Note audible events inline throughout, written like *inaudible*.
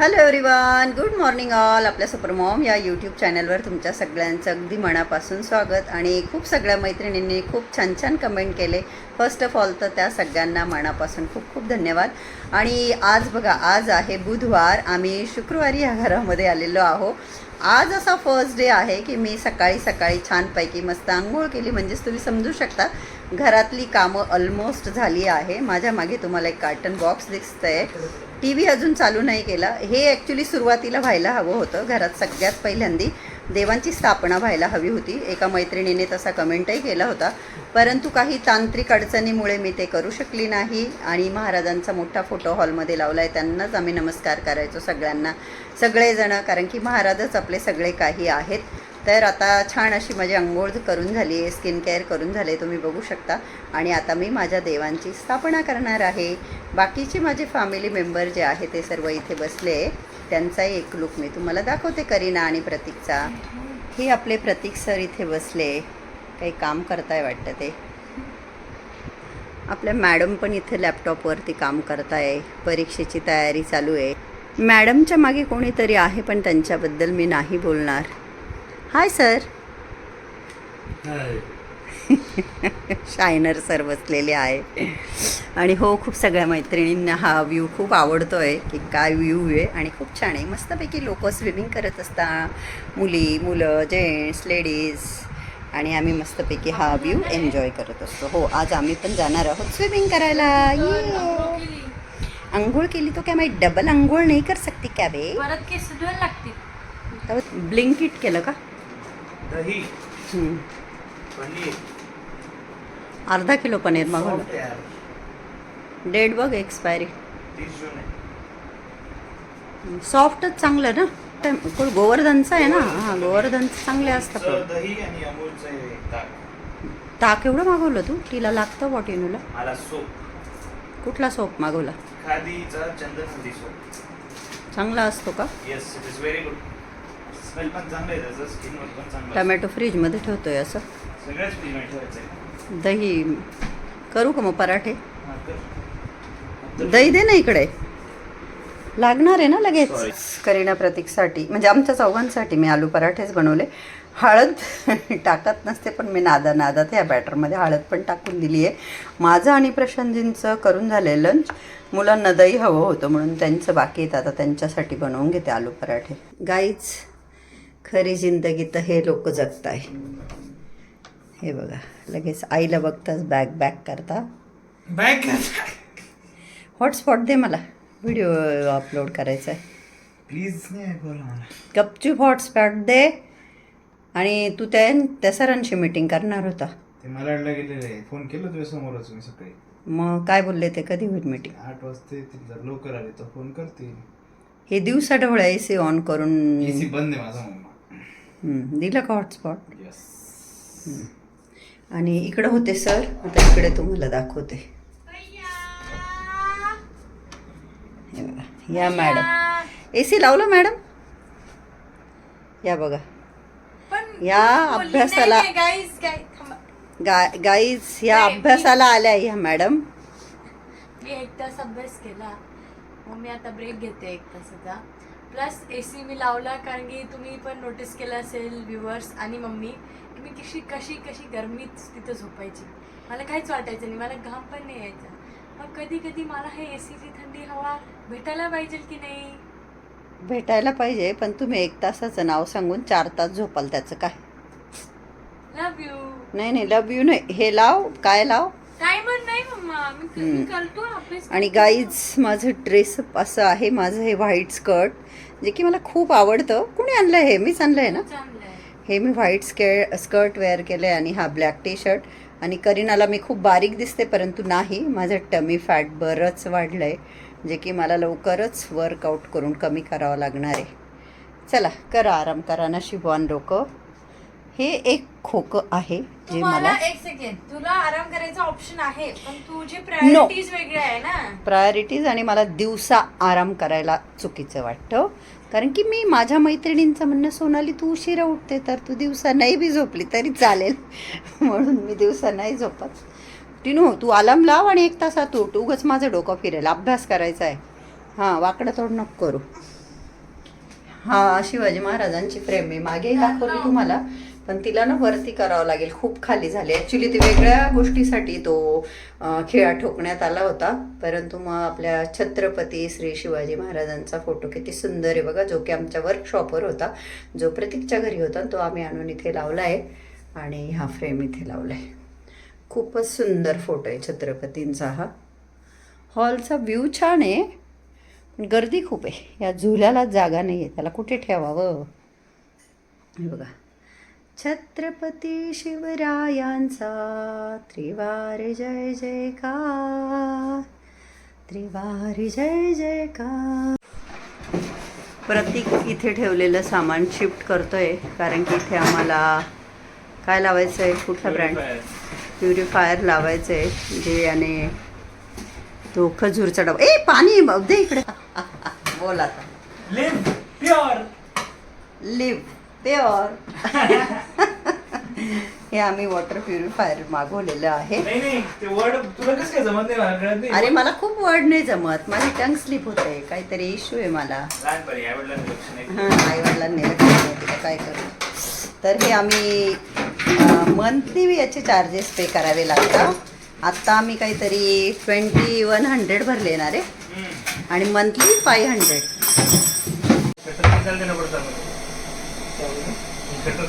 Hello everyone good morning all supermom supermom या YouTube चॅनलवर तुमच्या सगळ्यांचं अगदी मनापासून स्वागत आणि खूप सगळ्या मैत्रिणींनी खूप छान छान कमेंट केले. फर्स्ट ऑफ ऑल तर त्या सगळ्यांना मनापासून खूप खूप धन्यवाद. आणि आज बघा आज आहे बुधवार. आम्ही शुक्रवारी या घरामध्ये आलेलो आहो आज असा फर्स्ट डे आहे की मी सकाळी सकाळी छानपैकी मस्त आंघोळ केली. म्हणजेच तुम्ही समजू शकता घरातली कामं ऑलमोस्ट झाली आहे. माझ्या मागे तुम्हाला एक कार्टन बॉक्स दिसतंय. टी व्ही अजून चालू नाही केला. हे ॲक्च्युली सुरुवातीला व्हायला हवं होतं. घरात सगळ्यात पहिल्यांदी देवांची स्थापना व्हायला हवी होती. एका मैत्रिणीने तसा कमेंटही केला होता. परंतु काही तांत्रिक अडचणीमुळे मी ते करू शकली नाही आणि महाराजांचा मोठा फोटो हॉलमध्ये लावला आहे त्यांनाच आम्ही नमस्कार करायचो सगळ्यांना सगळेजणं. कारण की महाराजच आपले सगळे काही आहेत. तर आता छान अशी माझी अंघोळ करून झाली आहे स्किन केअर करून झाले तुम्ही बघू शकता. आणि आता मी माझ्या देवांची स्थापना करणार आहे. बाकीचे माझे फॅमिली मेंबर जे आहे ते सर्व इथे बसले त्यांचाही एक लुक मी तुम्हाला दाखवते करीना आणि प्रतीकचा. हे आपले प्रतीक सर इथे बसले काही काम करताय वाटतं ते. आपल्या मॅडम पण इथे लॅपटॉपवरती काम करताय. परीक्षेची तयारी चालू आहे. मॅडमच्या मागे कोणीतरी आहे पण त्यांच्याबद्दल मी नाही बोलणार. Hi sir. *laughs* शायनर सर बसलेले आहे. आणि हो खूप सगळ्या मैत्रिणींना हा व्ह्यू खूप आवडतो आहे की काय व्ह्यू आहे आणि खूप छान आहे. मस्तपैकी लोक स्विमिंग करत असतात. मुली मुलं जेंट्स लेडीज आणि आम्ही मस्तपैकी हा व्ह्यू एन्जॉय करत असतो. हो आज आम्ही पण जाणार आहोत स्विमिंग करायला. ये अंघोळ केली तो क्या मैं डबल अंघोळ नाही कर सकती क्या बे? लागतील. ब्लिंकिट केलं का? दही. पनीर. अर्धा किलो पनीर यार डेट बघ एक्सपायरी. सॉफ्टच चांगलं ना? कोण गोवर्धनचं आहे ना? हां गोवर्धनचं चांगले असतं चं पण. दही आणि अमूलचं हे ताक. एवढं मागवलं तू? तिला लागतं बॉटिनूला मला सोप. कुठला सोप मागवला? चांगला असतो का? Yes it is very good smell पण चांगलं आहे त्याचं स्किनवर पण चांगलं टमॅटो फ्रीजमध्ये ठेवतोय असं? असतं. सगळ्याच फ्रीजमध्ये ठेवायचं आहे दही करू का मग पराठे? हा. दही दे ना इकडे. लागणार आहे ना लगेच Sorry. करीना प्रतीकसाठी. म्हणजे आमच्या चौघांसाठी मी आलू पराठेच बनवले. हळद *laughs* टाकत नसते पण मी नादा नादात या बॅटरमध्ये हळद पण टाकून दिली आहे माझं आणि प्रशांतजींचं करून झालं लंच मुलांना दही हवं होतं म्हणून त्यांचं बाकी येतं आता त्यांच्यासाठी बनवून घेते आलू पराठे. गाईच खरी जिंदगी तर हे लोक जगताय. हे बघा लगेच आईला बघताच बॅक बॅक करता. बॅग हॉटस्पॉट दे मला. व्हिडिओ अपलोड करायचा आहे प्लीज नाही बोला मला. गपचूप हॉटस्पॉट दे. आणि तू त्या त्या सरांशी मीटिंग करणार होता. ते गेलेले आहे फोन केलं तुझ्या समोरच मी सकाळी. मग काय बोलले ते? कधी होईल मीटिंग आठ वाजता येतील जर लवकर आले तर फोन करतील. हे दिवसा ढवळ्या ए सी ऑन करून एसी बंद आहे माझा दिलं का हॉटस्पॉट यस आणि इकडं होते सर आता इकडे तुम्हाला दाखवते. या मॅडम ए सी लावलं मॅडम या बघा. पण या अभ्यासाला गाईज या अभ्यासाला आल्या ह्या मॅडम मी एक तास अभ्यास केला. मग मी आता ब्रेक घेते एक तासाचा. प्लस ए सी मी लावला कारण की तुम्ही पण नोटीस केलं असेल व्ह्युअर्स आणि मम्मी की मी कशी कशी कशी गरमीत तिथं झोपायची. मला काहीच वाटायचं नाही मला घाम पण नाही यायचा. मग कधी कधी मला हे ए सीची थंडी हवा भेटायला पाहिजे की नाही? भेटायला पाहिजे पण तुम्ही एक तासाचं नाव सांगून चार तास झोपाल त्याचं काय? लव यू नाही नाही लव यू नाही. हे लाव काय लाव? टायमर नाही मम्मा मी क- हम्म. मी करतो अभ्यास आणि. गाईज माझं ड्रेस असं आहे माझं हे व्हाईट स्कर्ट जे की मला खूप आवडतं. कुणी आणलं हे? मीच आणलं आहे ना? चांगलं आहे हे मी व्हाईट स्के स्कर्ट वेअर केलं आहे आणि हा ब्लॅक टी शर्ट आणि करीनाला मी खूप बारीक दिसते परंतु नाही. माझं टमी फॅट बरंच वाढलं आहे जे की मला लवकरच वर्कआउट करून कमी करावं लागणार आहे. चला करा आराम करा. नशिबवान लोक. हे एक खोकं आहे जे तुम्हाला मला एक सेकंड तुला आराम करायचा ऑप्शन आहे पण तुझे प्रायोरिटीज वेगळे आहे ना? प्रायोरिटीज आणि मला दिवसा आराम करायला चुकीचं वाटतं. कारण की मी माझ्या मैत्रिणींचं म्हणणं सोनाली तू उशिरा उठते तर तू दिवसा नाही बी झोपली तरी चालेल. *laughs* म्हणून मी दिवसा नाही झोपत. टिनू तू अलार्म लाव आणि एक तासात उठ. उगच माझं डोकं फिरेल. अभ्यास करायचा आहे. हां वाकडं तोड नको करू. हा शिवाजी महाराजांची फ्रेम मी मागे दाखवली तुम्हाला. पण तिला ना वरती करावं लागेल खूप खाली झाली. ॲक्च्युली ती वेगळ्या गोष्टीसाठी तो खेळा खिळा ठोकण्यात आला होता. परंतु मग आपल्या छत्रपती श्री शिवाजी महाराजांचा फोटो किती सुंदर आहे बघा जो की आमच्या वर्कशॉपवर होता. जो प्रतीकच्या घरी होता तो आम्ही आणून इथे लावला आहे. आणि हा फ्रेम इथे लावला आहे. खूपच सुंदर फोटो आहे छत्रपतींचा हा. हॉलचा व्ह्यू छान आहे पण गर्दी खूप आहे. या झुल्याला जागा नाही आहे त्याला कुठे ठेवावं? हे बघा. छत्रपती शिवरायांचा. त्रिवार जय जयकार. त्रिवार जय जयकार. प्रतीक इथे ठेवलेलं सामान शिफ्ट करतोय कारण की इथे आम्हाला काय लावायचं आहे कुठला ब्रँड प्युरिफायर लावायचं आहे जे आणि तो खजूरचा डबा. ए पाणी दे इकडे. बोल आता. लिव प्युअर लिव्ह प्युअर हे आम्ही वॉटर प्युरिफायर मागवलेलं आहे. नाही नाही ते वर्ड तुला कसं काय जमत नाही मला? कळत नाही. अरे मला खूप वर्ड नाही जमत. माझी टंग स्लिप होते काहीतरी इश्यू आहे मला. लहानपणी लक्ष नाही. हां आईवडिलांनी लक्ष नाही दिलं, काय करू? तर हे आम्ही मंथली याचे चार्जेस पे करावे लागतात. आत्ता आम्ही काहीतरी ट्वेंटी वन हंड्रेड भरले ना रे. आणि मंथली फाय हंड्रेड देना पड़ता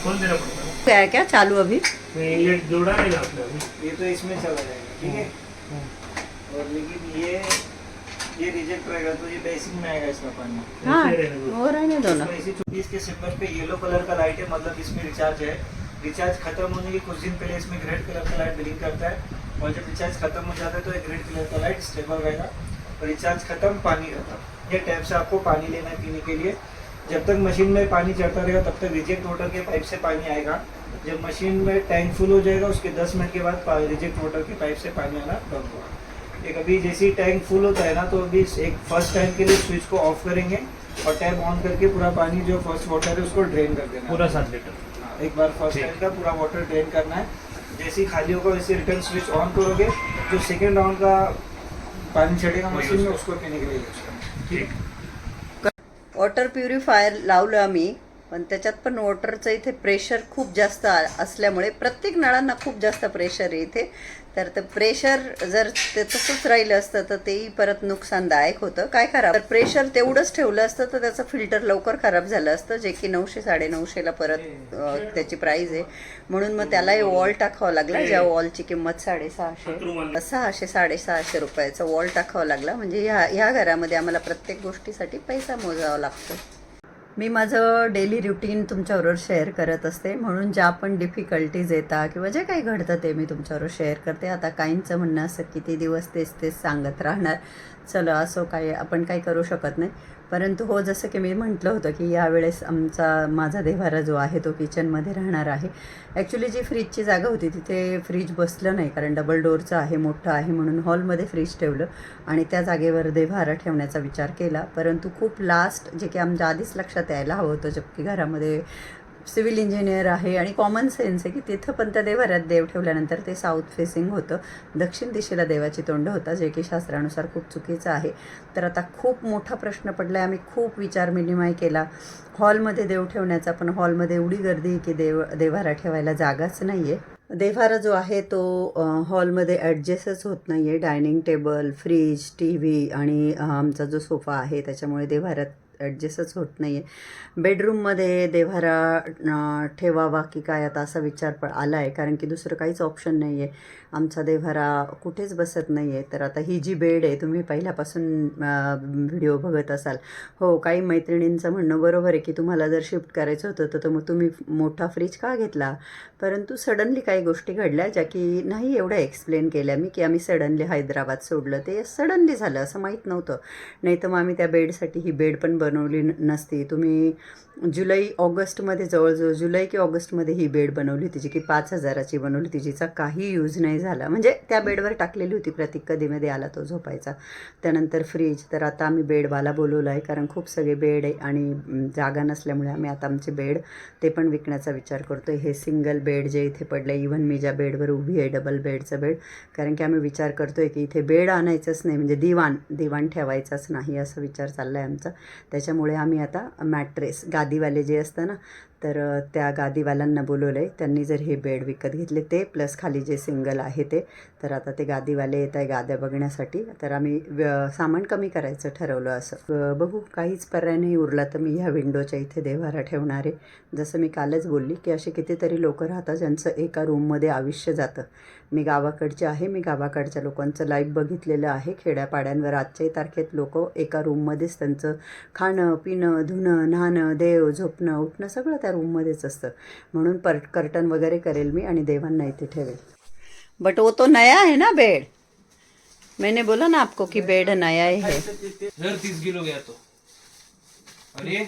खोल देना पड़ता है क्या क्या? चालू अभी? ये जोड़ा रहेगा आपने अभी। ये तो इसमें चला जाएगा ठीक है? और लेकिन ये ये रिजेक्ट रहेगा तो ये बेसिक में आएगा इसका पानी। हाँ। वो रहने दो ना इसी छोटी इसके सिंबल पे येलो कलर का लाइट है मतलब इसमें रिचार्ज है। रिचार्ज खत्म होने के कुछ दिन पहले इसमें रेड कलर का लाइट ब्लिंक करता है। और जब रिचार्ज खत्म हो जाता है तो एक रेड कलर का लाइट स्टेबल रहेगा। और रिचार्ज खत्म पानी रहता ये टैप से आपको पानी लेना पीने के लिए। जब तक मशीन में पानी चढ़ता रहेगा तब तक रिजेक्ट वाटर के पाइप से पानी आएगा। जब मशीन में टैंक फुल हो जाएगा उसके 10 मिनट के बाद रिजेक्ट वाटर के पाइप से पानी आना बंद होगा। एक अभी जैसे ही टैंक फुल होता है ना तो अभी एक फ़र्स्ट टैंक के लिए स्विच को ऑफ़ करेंगे और टैप ऑन करके पूरा पानी जो फ़र्स्ट वाटर है उसको ड्रेन कर देना है। पूरा सात लीटर हाँ, एक बार फ़र्स्ट टाइम का पूरा वाटर ड्रेन करना है। जैसे ही खाली होगा वैसे रिटर्न स्विच ऑन करोगे जो सेकेंड राउंड का पानी चढ़ेगा मशीन में उसको पीने के लिए यूज़ करना ठीक। वॉटर प्युरिफायर लावलं आम्ही पण त्याच्यात पण वॉटरचं इथे प्रेशर खूप जास्त असल्यामुळे प्रत्येक नळांना खूप जास्त प्रेशर आहे इथे. तर ते प्रेशर जर ते तसंच राहिलं असतं तर तेही परत नुकसानदायक होतं. काय खराब? तर प्रेशर तेवढंच ठेवलं असतं तर त्याचं फिल्टर लवकर खराब झालं असतं जे की नऊशे साडेनऊशेला परत त्याची प्राईज आहे. म्हणून मग त्यालाही वॉल टाकावा लागला. ज्या वॉलची किंमत साडेसहाशे सहाशे साडेसहाशे रुपयाचा वॉल टाकावा लागला. म्हणजे ह्या ह्या घरामध्ये आम्हाला प्रत्येक गोष्टीसाठी पैसा मोजावा लागतो. मी माझं डेली रुटीन तुमच्याबरोबर शेअर करत असते. म्हणून ज्या पण डिफिकल्टीज येतात किंवा जे काही घडतं ते मी तुमच्याबरोबर शेअर करते. आता काहींचं म्हणणं असं किती दिवस तेच तेच सांगत राहणार. चला असो काय आपण काही करू शकत नाही. परंतु हो जसं की मी म्हटलं होतं की यावेळेस आमचा माझा देवारा जो आहे तो किचनमध्ये राहणार आहे. ॲक्च्युली जी फ्रीजची जागा होती तिथे फ्रीज बसलं नाही कारण डबल डोअरचं आहे मोठं आहे म्हणून हॉलमध्ये फ्रीज ठेवलं आणि त्या जागेवर देव्हारा ठेवण्याचा विचार केला. परंतु खूप लास्ट जे की आमच्या आधीच लक्षात यायला हवं होतं जबकी घरामध्ये सिव्हिल इंजिनियर आहे आणि कॉमन सेन्स आहे की तिथं पण त्या देवाऱ्यात देव ठेवल्यानंतर ते साऊथ फेसिंग होतं. दक्षिण दिशेला देवाची तोंड होता. जे की शास्त्रानुसार खूप चुकीचं आहे. तर आता खूप मोठा प्रश्न पडला आहे आम्ही खूप विचार विनिमय केला. हॉलमध्ये देव ठेवण्याचा पण हॉलमध्ये एवढी गर्दी आहे की देव देवारा ठेवायला जागाच नाही आहे देव्हारा जो आहे तो हॉलमध्ये ॲडजस्टच होत नाही आहे dining table fridge T V आणि आमचा जो सोफा आहे त्याच्यामुळे देवाऱ्यात ॲडजस्टच होत नाही आहे बेडरूममध्ये देव्हारा ठेवावा की काय? आता असा विचार प आला आहे कारण की दुसरं काहीच ऑप्शन नाही आहे आमचा देव्हारा कुठेच बसत नाही आहे तर आता ही जी बेड आहे तुम्ही पहिल्यापासून व्हिडिओ बघत असाल. हो काही मैत्रिणींचं म्हणणं बरोबर आहे की तुम्हाला जर शिफ्ट करायचं होतं तर- तर मग तुम्ही मोठा फ्रीज का घेतला? परंतु सडनली काही गोष्टी घडल्या ज्या की नाही एवढ्या एक्सप्लेन केल्या मी की आम्ही सडनली हैदराबाद सोडलं. ते सडनली झालं असं माहीत नव्हतं. नाही तर मग आम्ही त्या बेडसाठी ही बेड पण बनवली न- नसती. तुम्ही जुलै ऑगस्टमध्ये जवळजवळ जुलै की ऑगस्टमध्ये ही बेड बनवली होती जी की पाच हजाराची बनवली होती जिचा काही यूज नाही झाला. म्हणजे त्या बेडवर टाकलेली होती प्रतीक कधीमध्ये आला तो झोपायचा. त्यानंतर फ्रीज तर आता आम्ही बेडवाला बोलवलं आहे कारण खूप सगळे बेड आहे आणि जागा नसल्यामुळे आम्ही आता आमचे बेड ते पण विकण्याचा विचार करतो हे सिंगल बेड जे इथे पडलं इव्हन मी ज्या बेडवर उभी आहे डबल बेडचं बेड कारण की आम्ही विचार करतो आहे की इथे बेड आणायचंच नाही म्हणजे दिवाण दिवाण ठेवायचाच नाही असा विचार चालला आहे आमचा. त्याच्यामुळे आम्ही आता मॅट्रेस गादीवाले जे असतं ना तर त्या गादीवाल्यांना बोलवलं आहे त्यांनी जर हे बेड विकत घेतले ते प्लस खाली जे सिंगल आहे ते तर आता ते गादीवाले येत आहे गाद्या बघण्यासाठी. तर आम्ही सामान कमी करायचं ठरवलं असं. बघू काहीच पर्याय नाही उरला तर मी ह्या विंडोच्या इथे देवारा ठेवणार आहे. जसं मी कालच बोलली की असे कितीतरी लोक राहतात ज्यांचं एका रूममध्ये आयुष्य जातं. मी गावाकडचे आहे. मी गावाकडच्या लोकांचं लाईव्ह बघितलेलं आहे. खेड्यापाड्यांवर आजच्याही तारखेत लोक एका रूममध्येच त्यांचं खाणं पिणं धुणं न्हाणं देव झोपणं उठणं सगळं त्या रूममध्येच असतं. म्हणून पर कर्टन वगैरे करेल मी आणि देवांना इथे ठेवेल. बट वो तो नया है ना बेड? मैंने बोला ना आपको कि बेड नया ही है. सर तीस किलो गया तो. और ये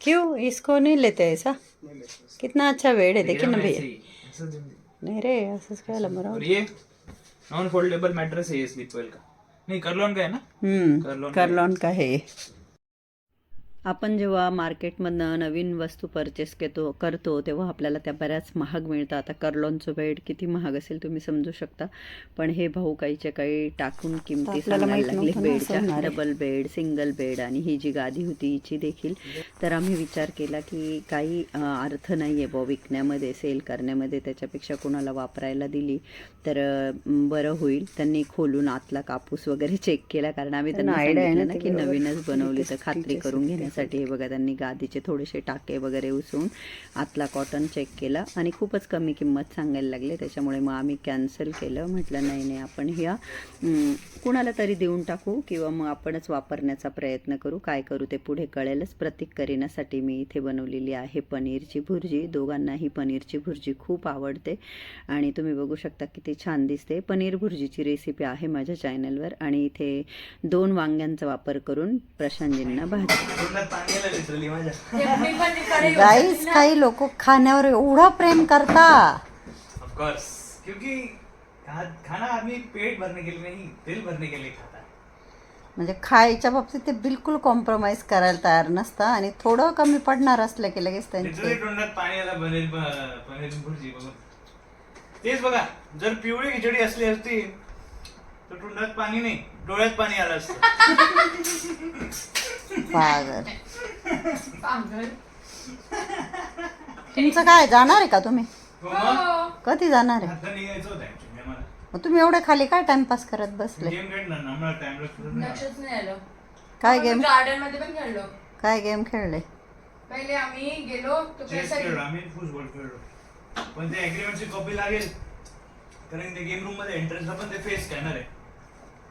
क्यों? इसको नहीं लेते ऐसा? कितना अच्छा बेड है. देखिए ना भैया। नहीं रे असंच काय और ये नॉन फोल्डेबल मैट्रेस है ये स्लीप वेल का। नहीं करलोन का है ना? हम्म, कर्लॉन कर्लॉन का आहे आपण जेव्हा मार्केटमधनं नवीन वस्तू परचेस करतो करतो तेव्हा आपल्याला त्या बऱ्याच महाग मिळतात. आता कर्लॉनचं बेड किती महाग असेल तुम्ही समजू शकता. पण हे भाऊ काहीच्या काही टाकून किमती सांगायला लागले. बेडच्या डबल बेड सिंगल बेड आणि ही जी गादी होती हिची देखील. तर आम्ही विचार केला की काही अर्थ नाही आहे बुवा विकण्यामध्ये सेल करण्यामध्ये. त्याच्यापेक्षा कोणाला वापरायला दिली तर बरं होईल. त्यांनी खोलून आतला कापूस वगैरे *laughs* चेक केला. कारण आम्ही त्यांना सांगितलं ना की नवीनच बनवली तर खात्री करून घेण्यासाठी हे बघा त्यांनी गादीचे थोडेसे टाके वगैरे उसवून आतला कॉटन चेक केला आणि खूपच कमी किंमत सांगायला लागले. त्याच्यामुळे मग आम्ही कॅन्सल केलं. म्हटलं नाही नाही आपण ह्या कुणाला तरी देऊन टाकू किंवा मग आपणच वापरण्याचा प्रयत्न करू. काय करू ते पुढे कळेलच. प्रतीक करीनासाठी मी इथे बनवलेली आहे पनीरची भुर्जी. दोघांनाही पनीरची भुर्जी खूप आवडते आणि तुम्ही बघू शकता किती छान दिसते. पनीर भुर्जीची रेसिपी आहे माझ्या चॅनलवर आणि इथे दोन वांग्यांचा वापर करून प्रशांतजींना भाजी. पाणी आलं लिटरली माझ्या. मी पण तिकडे गाईस *laughs* काही लोक खाण्यावर एवढं प्रेम करता. ऑफ कोर्स क्योंकि खा, खाना आदमी पेट भरने के लिए नहीं दिल भरने के लिए खाता है। म्हणजे खायच्या बाबतीत ते बिलकुल कॉम्प्रोमाइज करायला तयार नसतं आणि थोडं कमी पडणार असलं की लगेच लिटरली त्यांचे तोंडात पाणी आलं पनीर पनीर भुर्जी बघून. तेच बघा जर पिवळी खिचडी असली असती तर तोंडात पाणी नाही डोळ्यात पाणी आलं असतं. *laughs* पागल तुमचं काय जाणार आहे का तुम्ही? हो मग कधी जाणार आहे? मग तुम्ही एवढे खाली काय टाइमपास करत बसले? लक्षच नाही आलं. काय गेम? गार्डनमध्ये पण खेळलो. काय गेम खेळले? पहिले आम्ही गेलो तो चेस कैसा खेळलो आम्ही फुटबॉल खेळलो. पण ते अग्रीमेंटची कॉपी लागेल. कारण ते गेम रूममध्ये एंट्रन्सला पण ते फेस स्कॅनर आहे.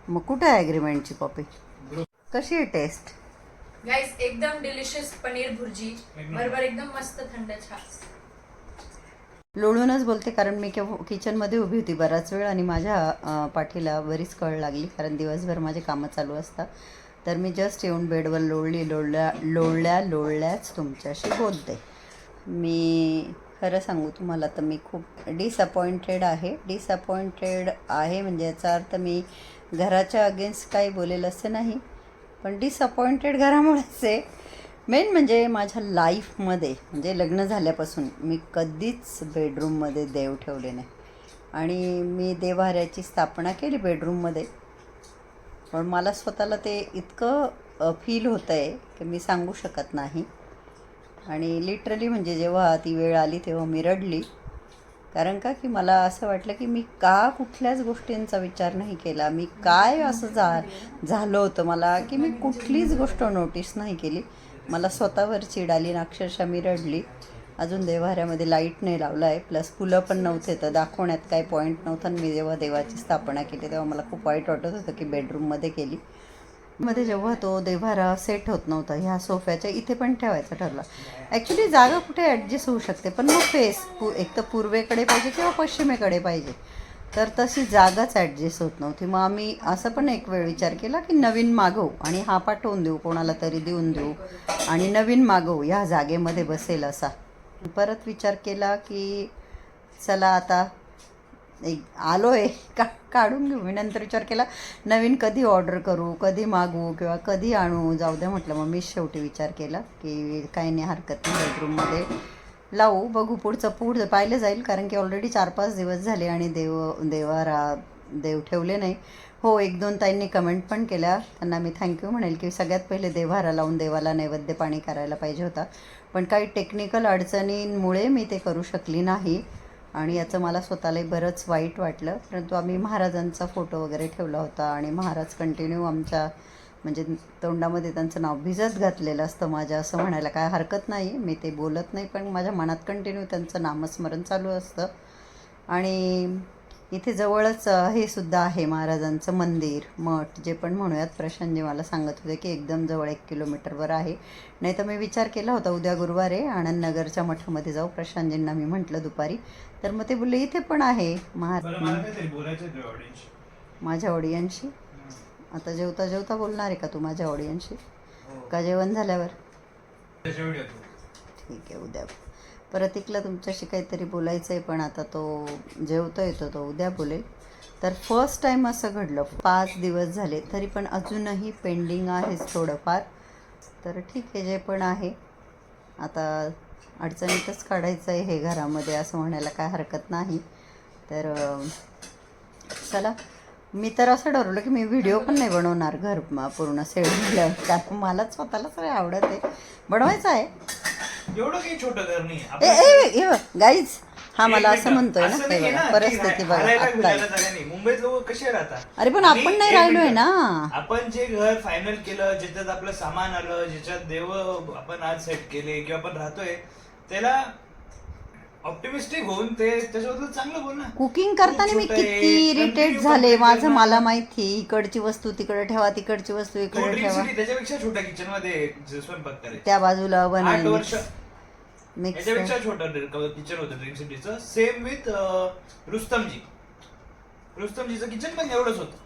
मग कुठे आहे ॲग्रीमेंटची कॉपी कशी आहे टेस्ट गाईस एकदम डिलिशियस पनीर भुर्जी. बरोबर एकदम मस्त थंड छास. लोळूनच बोलते कारण मी किचनमध्ये उभी होती बराच वेळ आणि माझ्या पाठीला बरीच कळ लागली कारण दिवसभर माझे कामं चालू असतात. तर मी जस्ट येऊन बेडवर लोळली लोळल्या लोळल्या लोळल्याच तुमच्याशी बोलते. मी खरं सांगू तुम्हाला तर मी खूप डिसअपॉइंटेड आहे. डिसअपॉइंटेड आहे म्हणजे याचा अर्थ मी घराच्या अगेन्स्ट काही बोलेल असं नाही. पण डिसअपॉइंटेड घरामुळेच आहे. मेन म्हणजे माझ्या लाईफमध्ये म्हणजे लग्न झाल्यापासून मी कधीच बेडरूममध्ये देव ठेवले नाही. आणि मी देवाऱ्याची स्थापना केली बेडरूममध्ये पण मला स्वतःला ते इतकं फील होतं आहे की मी सांगू शकत नाही. आणि लिटरली म्हणजे जेव्हा ती वेळ आली तेव्हा मी रडली. कारण का? की मला असं वाटलं की मी का कुठल्याच गोष्टींचा विचार नाही केला. मी काय असं झा झालं होतं मला की मी कुठलीच गोष्ट नोटीस नाही केली. मला स्वतःवर चिड आली आणि अक्षरशः मी रडली. अजून देवाऱ्यामध्ये लाइट नाही लावला आहे प्लस फुलं पण नव्हते. तर दाखवण्यात काही पॉईंट नव्हता. आणि मी जेव्हा देवाची स्थापना केली तेव्हा मला खूप वाईट वाटत होतं की बेडरूममध्ये केली. मध्ये जेव्हा तो देव्हारा सेट होत नव्हता ह्या सोफ्याच्या इथे पण ठेवायचं ठरलं. ॲक्च्युली जागा कुठे ॲडजस्ट होऊ शकते पण मग फेस पू एक तर पूर्वेकडे पाहिजे किंवा पश्चिमेकडे पाहिजे. तर तशी जागाच ॲडजस्ट होत नव्हती. मग आम्ही असं पण एक वेळ विचार केला की नवीन मागवू आणि हा पाठवून देऊ कोणाला तरी देऊन देऊ आणि नवीन मागवू ह्या जागेमध्ये बसेल असा. परत विचार केला की चला आता एक आलो आहे. का काढून घेऊ. मी नंतर विचार केला नवीन कधी ऑर्डर करू कधी मागू किंवा कधी आणू? जाऊ द्या म्हटलं. मग मी शेवटी विचार केला की काही नाही हरकत नाही बेडरूममध्ये लावू बघू पुढचं पुढचं पाहिलं जाईल. कारण की ऑलरेडी चार पाच दिवस झाले आणि देव देवारा देव ठेवले नाही. हो एक दोन ताईंनी कमेंट पण केल्या. त्यांना मी थँक्यू म्हणेल की सगळ्यात पहिले देवहारा लावून देवाला नैवेद्य पाणी करायला पाहिजे होता. पण काही टेक्निकल अडचणींमुळे मी ते करू शकली नाही. आणि याचं मला स्वतःलाही बरंच वाईट वाटलं. परंतु आम्ही महाराजांचा फोटो वगैरे ठेवला होता आणि महाराज कंटिन्यू आमच्या म्हणजे तोंडामध्ये त्यांचं नाव भिजत घातलेलं असतं माझ्या असं म्हणायला काय हरकत नाही. मी ते बोलत नाही पण माझ्या मनात कंटिन्यू त्यांचं नामस्मरण चालू असतं. आणि इथे जवळच हे सुद्धा आहे महाराजांचं मंदिर मठ जे पण म्हणूयात. प्रशांतजी मला सांगत होते की एकदम जवळ एक किलोमीटरवर आहे. नाही तर मी विचार केला होता उद्या गुरुवारी आनंदनगरच्या मठामध्ये जाऊ. प्रशांतजींना मी म्हटलं दुपारी. तर मग ते बोलले इथे पण आहे बरं मला महा काहीतरी बोलायचं आहे ऑडियन्स माझ्या ऑडियन्सशी आता जेवता जेवता बोलणार आहे का तू माझ्या ऑडियन्सशी का जेवण झाल्यावर? ठीक आहे उद्या. प्रतीकला तुमच्याशी काहीतरी बोलायचं आहे पण आता तो जेवतो येतो तो उद्या बोलेल तर फर्स्ट टाईम असं घडलं. पाच दिवस झाले तरी पण अजूनही पेंडिंग आहेच थोडंफार. तर ठीक आहे जे पण आहे. आता अडचणीतच काढायचं आहे हे घरामध्ये असं म्हणायला काय हरकत नाही. तर चला. मी तर असं ठरवलं की मी व्हिडिओ पण नाही बनवणार घर पूर्ण सेट झाल्यावर. कारण मला स्वतःलाच नाही आवडत आहे. बनवायचं आहे. एवढं काही छोटं घर नाही गाईज हा मला असं. म्हणतोय ना बघा ना, परिस्थिती बघा आत्ता. मुंबईत लोक कसे राहतात अरे पण आणि आपण नाही एक राहिलोय मिनिटं. ना. आपण जे घर फायनल केलं ज्याच्यात आपलं सामान आलं ज्याच्यात देव आपण आज सेट केले किंवा आपण राहतोय त्याला ऑप्टिमिस्टिक होऊन ते त्याच्याबद्दल चांगलं बोल ना कुकिंग करताना मी खूप छोटं आहे, किती इरिटेट झाले करते माझं ना. मला माहिती इकडची वस्तू तिकडे ठेवा तिकडची वस्तू तू इकडे ठेवा त्याच्यापेक्षा छोट्या किचनमध्ये जे स्वयंपाक करायचं त्या बाजूला आठ वर्ष मिक्स याच्यापेक्षा छोटं किचन होतं ड्रीम सिटीचं सेम विथ रुस्तमजी रुस्तमजीचं किचन पण एवढंच होतं.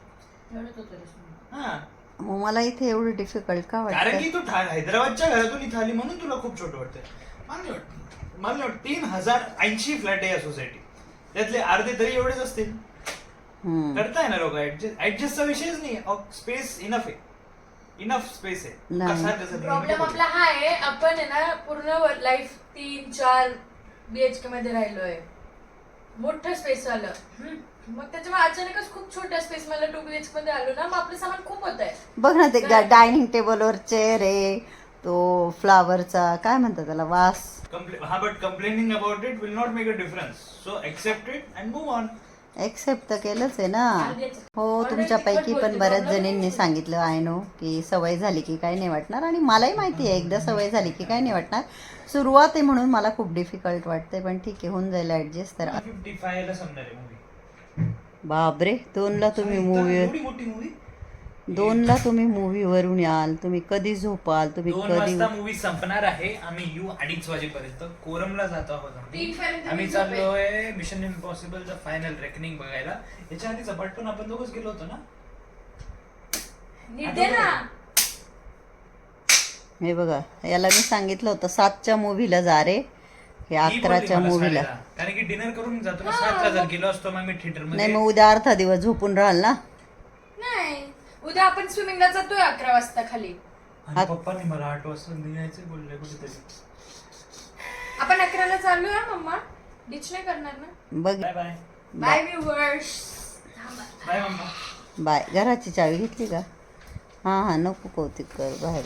हा. मग मला इथे एवढं डिफिकल्ट का कारण वाटतं की तू ठा- हैदराबादच्या घरातून इथं आली म्हणून तुला खूप छोटं वाटतंय. मला नाही वाटत मला नाही वाटत तीन हजार ऐंशी फ्लॅट आहे या सोसायटी त्यातले अर्धे तरी एवढेच असतील. हम्म. करताय ना लोक ऍडजस्ट ऍडजस्टचा विषयच नाही स्पेस इनफ आहे. इनफ स्पेस आहे. नाही. कसा कसं प्रॉब्लेम आपला हा आहे आपण आहे ना पूर्ण लाईफ तीन चार बीएचके मध्ये राहिलोय. मोठं स्पेस आलं. हम्म. मग त्याच्यामुळे अचानकच खूप छोट्या स्पेस मला टू बीएचके मध्ये आलो ना मग आपलं सामान खूप होत आहे. बघ ना ते डायनिंग टेबलवर चेअर आहे तो फ्लावरचा काय म्हणतात त्याला वास. Compla- हा but complaining about it will not make a difference so accept it and move on accept तर केलंच आहे ना. हो तुमच्यापैकी पण बऱ्याच जणींनी सांगितलं आय नो की सवय झाली की काही नाही वाटणार. आणि मलाही माहिती आहे एकदा सवय झाली की काही नाही वाटणार. सुरुवात आहे म्हणून मला खूप डिफिकल्ट वाटते पण ठीक आहे होऊन जाईल ऍडजस्ट तर. आहे बापरे दोनला तुम्ही मूवी एवढी मोठी मूवी दोनला तुम्ही मूवीवरून याल तुम्ही कधी झोपाल तुम्ही दोन कधी वाजता मूवी संपणार आहे. आम्ही येऊ अडीच वाजेपर्यंत कोरमला जातो आहोत आम्ही. तीन पर्यंत आम्ही मी चाललोय मिशन इम्पॉसिबलचं फायनल रेकनिंग बघायला. याच्या आधी झपाटून आपण दोघच गेलो होतो ना? नीट दे ना. हे बघा याला मी सांगितलं होतं सातच्या मूवीला जा रे. हे बोलली अकराच्या मला मूवीला. कारण की डिनर करून जातो ना सातला जर गेलो असतो मग मी थिएटर नाही मध्ये मग उद्या अर्धा दिवस झोपून राहाल ना? नाही. उद्या आपण स्विमिंगला जातोय अकरा वाजता खाली. आणि पप्पांनी मला आठ वाजता निघायचं बोलले कुठेतरी. आपण अकराला चालू आहे मम्मा. डिच नाही करणार ना? बघ. Bye bye bye viewers bye mamma. Bye. घराची चावी घेतली का? हां हां नको कौतिक कर बाहेर